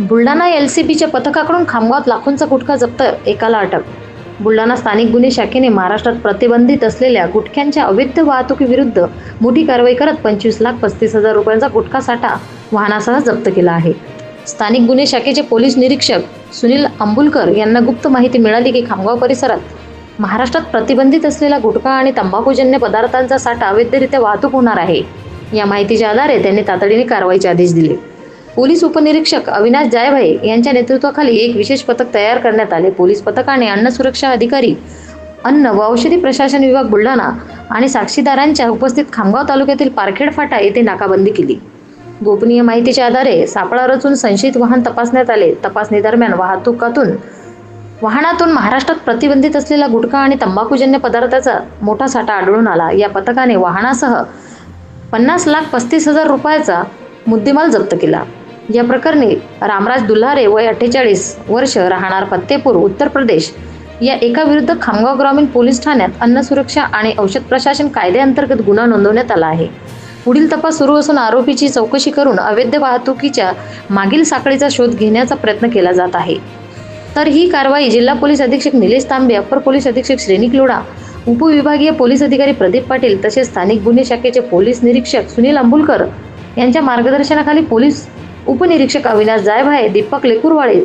Buldhana L C बीच्या पथकाकडून खामगावात लाखोंचा गुटखा जप्त एकाला अटक. बुलढाणा स्थानिक गुन्हे शाखेने महाराष्ट्रात प्रतिबंधित असलेल्या गुटख्यांच्या अवैध वाहतुकीविरुद्ध मोठी कारवाई करत पंचवीस लाख पस्तीस हजार रुपयांचा गुटखा साठा वाहनासह जप्त केला आहे. स्थानिक गुन्हे शाखेचे पोलीस निरीक्षक सुनील अंबुलकर यांना गुप्त माहिती मिळाली की खामगाव परिसरात महाराष्ट्रात प्रतिबंधित असलेला गुटखा आणि तंबाखूजन्य पदार्थांचा साठा अवैधरित्या वाहतूक होणार आहे. या माहितीच्या आधारे त्यांनी तातडीने कारवाईचे आदेश दिले. पोलीस उपनिरीक्षक अविनाश जायभाई यांच्या नेतृत्वाखाली एक विशेष पथक तयार करण्यात आले. पोलीस पथकाने अन्न सुरक्षा अधिकारी अन्न व औषधी प्रशासन विभाग बुलढाणा आणि साक्षीदारांच्या उपस्थित खामगाव तालुक्यातील पारखेड फाटा येथे नाकाबंदी केली. गोपनीय माहितीच्या आधारे सापळा रचून संशयित वाहन तपासण्यात आले. तपासणी दरम्यान वाहतुकातून वाहनातून महाराष्ट्रात प्रतिबंधित असलेला गुटखा आणि तंबाखूजन्य पदार्थाचा मोठा साठा आढळून आला. या पथकाने वाहनासह पन्नास लाख पस्तीस हजार रुपयाचा मुद्देमाल जप्त केला. या प्रकरणी रामराज दुल्हारे वय अठ्ठेचाळीस वर्ष राहणार फत्तेपूर उत्तर प्रदेश. या एका विरुद्ध खामगाव ग्रामीण पोलीस ठाण्यात अन्न सुरक्षा आणि औषध प्रशासन कायद्याअंतर्गत गुन्हा नोंदवण्यात आला आहे. पुढील तपास सुरू असून आरोपीची चौकशी करून अवैध वाहतुकीच्या मागील साखळीचा शोध घेण्याचा प्रयत्न केला जात आहे. तर ही कारवाई जिल्हा पोलीस अधीक्षक निलेश तांबे अप्पर पोलीस अधीक्षक श्रेनिक लोढा उपविभागीय पोलीस अधिकारी प्रदीप पाटील तसेच स्थानिक गुन्हे शाखेचे पोलीस निरीक्षक सुनील अंबुलकर यांच्या मार्गदर्शनाखाली पोलीस उपनिरीक्षक अविनाश जायभाये दीपक लेकुरवाळे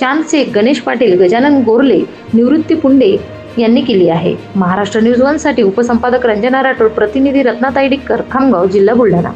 चांद शेख गणेश पाटील गजानन गोरले निवृत्ती पुंडे यांनी केली आहे. महाराष्ट्र न्यूज वनसाठी उपसंपादक रंजना राठोड प्रतिनिधी रत्नाताई डिक्कर खामगाव जिल्हा बुलढाणा.